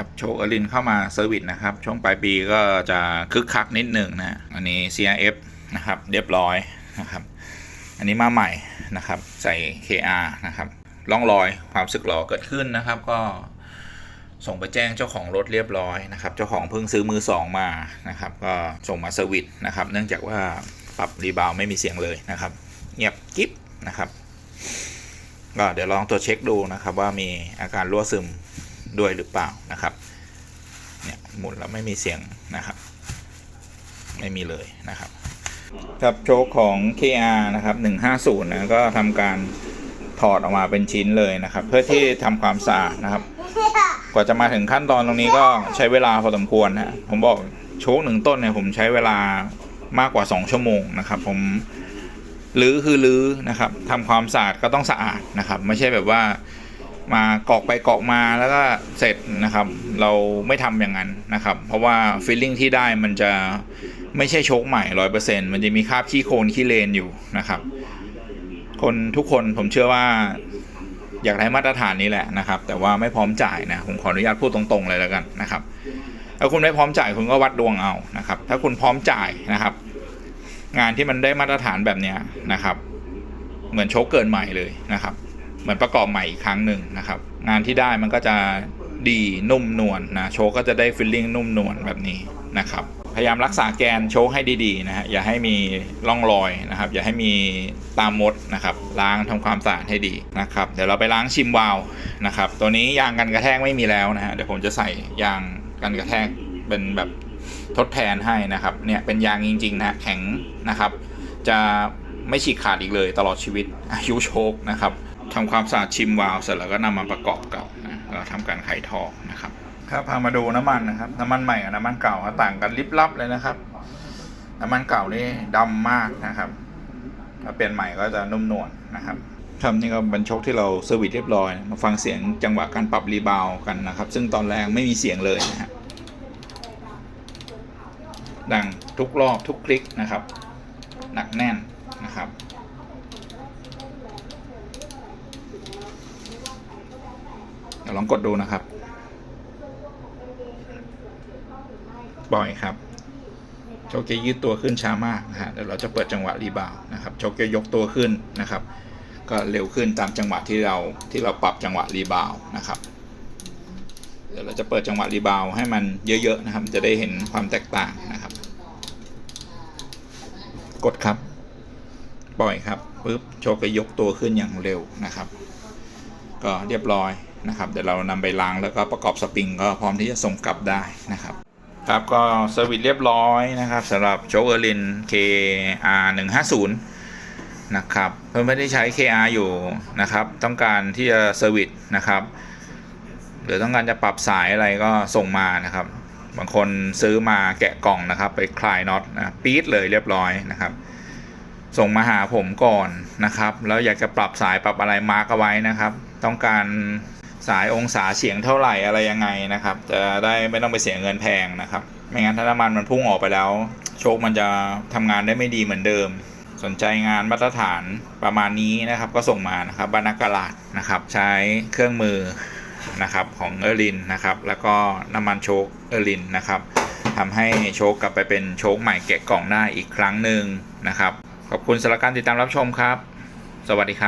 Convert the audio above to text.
ครับโชคอลินเข้ามาเซอร์วิสนะครับ ช่วงปลายปีก็จะคึกคักนิดหนึ่งนะอันนี้ CRF นะครับเรียบร้อยนะครับ อันนี้มาใหม่นะครับใส่ KR นะครับร่องรอยความสึกหรอเกิดขึ้นนะครับก็ส่งไปแจ้งเจ้าของรถเรียบร้อยนะครับ เจ้าของเพิ่งซื้อมือสองมานะครับ ก็ส่งมาเซอร์วิสนะครับ เนื่องจากว่าปรับรีบาวด์ไม่มีเสียงเลยนะครับ เงียบกิ๊บนะครับ ก็เดี๋ยวลองตัวจเช็คดูนะครับว่ามีอาการรั่วซึม ด้วยหรือเปล่านะครับเนี่ยหมุนแล้วไม่มีเสียงนะครับ ไม่มีเลยนะครับครับโชคของ KR นะครับ150นะก็ทำการถอดออกมาเป็นชิ้นเลยนะครับ เพื่อที่ทำความสะอาดนะครับ กว่าจะมาถึงขั้นตอนตรงนี้ก็ใช้เวลาพอสมควรนะผมบอกโชคหนึ่งต้นเนี่ยผมใช้เวลามากกว่า 2 ชั่วโมงนะครับ ผมรื้อคือรื้อนะครับทำความสะอาดก็ต้องสะอาดนะครับ ไม่ใช่แบบว่า มากรอกไปกรอกมาแล้วก็เสร็จนะครับ เราไม่ทำอย่างนั้นนะครับ เพราะว่าฟีลลิ่งที่ได้มันจะไม่ใช่โชคใหม่ร้อยเปอร์เซ็นต์มันจะมีคราบขี้โคลนขี้เลนอยู่นะครับ คนทุกคนผมเชื่อว่าอยากได้มาตรฐานนี้แหละนะครับ แต่ว่าไม่พร้อมจ่ายนะผมขออนุญาตพูดตรงๆเลยแล้วกันนะครับถ้าคุณไม่พร้อมจ่ายคุณก็วัดดวงเอานะครับ ถ้าคุณพร้อมจ่ายนะครับ งานที่มันได้มาตรฐานแบบเนี้ยนะครับ เหมือนโชคเกินใหม่เลยนะครับ มือนประกอบใหม่อีกครั้งหนึ่งนะครับ งานที่ได้มันก็จะดีนุ่มนวลนะโชก็จะได้ฟิลลิ่งนุ่มนวลแบบนี้นะครับ พยายามรักษาแกนโชคให้ดีๆนะฮะอย่าให้มีร่องรอยนะครับ อย่าให้มีตามมดนะครับ ล้างทำความสะอาดให้ดีนะครับ เดี๋ยวเราไปล้างชิมวาล์วนะครับ ตัวนี้ยางกันกระแทกไม่มีแล้วนะฮะเดี๋ยวผมจะใส่ยางกันกระแทกเป็นแบบทดแทนให้นะครับเนี่ยเป็นยางจริงๆนะแข็งนะครับ จะไม่ฉีกขาดอีกเลยตลอดชีวิตอายุโชคนะครับ ทำความสะอาดชิมวาล์วเสร็จแล้วก็นำมาประกอบกับนะเราทำการไขท่อนะครับครับพามาดูน้ำมันนะครับ น้ำมันใหม่กับน้ำมันเก่าต่างกันลิบลับเลยนะครับ น้ำมันเก่านี่ดำมากนะครับถ้าเปลี่ยนใหม่ก็จะนุ่มนวลนะครับครับนี่ก็เป็นโชคที่เราเซอร์วิสเรียบร้อย มาฟังเสียงจังหวะการปรับรีบาวด์กันนะครับ ซึ่งตอนแรกไม่มีเสียงเลยนะฮะดังทุกรอบทุกคลิกนะครับ หนักแน่นนะครับ ดี๋ยวลองกดดูนะครับบ่อยครับ โชคจะยืดตัวขึ้นช้ามากนะฮะเดี๋ยวเราจะเปิดจังหวะรีบาวนะครับ โชคจะยกตัวขึ้นนะครับ ก็เร็วขึ้นตามจังหวะที่เราที่เราปรับจังหวะรีบาวนะครับเดี๋ยวเราจะเปิดจังหวะรีบาวให้มันเยอะๆนะครับ จะได้เห็นความแตกต่างนะครับ กดครับ ปล่อยครับปุ๊บโชคก็ยกตัวขึ้นอย่างเร็วนะครับ ก็เรียบร้อย นะครับเดี๋ยวเรานำไปล้างแล้วก็ประกอบสปริงก็พร้อมที่จะส่งกลับได้นะครับครับก็เซอร์วิสเรียบร้อยนะครับสำหรับโชเออร์ลิน KR 150นะครับเพิ่มไม่ได้ใช้ KR อยู่นะครับ ต้องการที่จะเซอร์วิสนะครับ หรือต้องการจะปรับสายอะไรก็ส่งมานะครับ บางคนซื้อมาแกะกล่องนะครับ ไปคลายน็อตนะปี๊ดเลยเรียบร้อยนะครับ ส่งมาหาผมก่อนนะครับ แล้วอยากจะปรับสายปรับอะไรมาร์กเอาไว้นะครับ ต้องการ สายองศาเฉียงเท่าไหร่อะไรยังไงนะครับ จะได้ไม่ต้องไปเสียเงินแพงนะครับ ไม่งั้นถ้าน้ำมันมันพุ่งออกไปแล้ว โชคมันจะทำงานได้ไม่ดีเหมือนเดิม สนใจงานมาตรฐานประมาณนี้นะครับ ก็ส่งมานะครับบานักกาลาดนะครับ ใช้เครื่องมือนะครับของเออร์ลินนะครับ แล้วก็น้ำมันโชคเออร์ลินนะครับทำให้โชคกลับไปเป็นโชคใหม่แกะกล่องได้อีกครั้งหนึ่งนะครับ ขอบคุณสำหรับการติดตามรับชมครับ สวัสดีครับ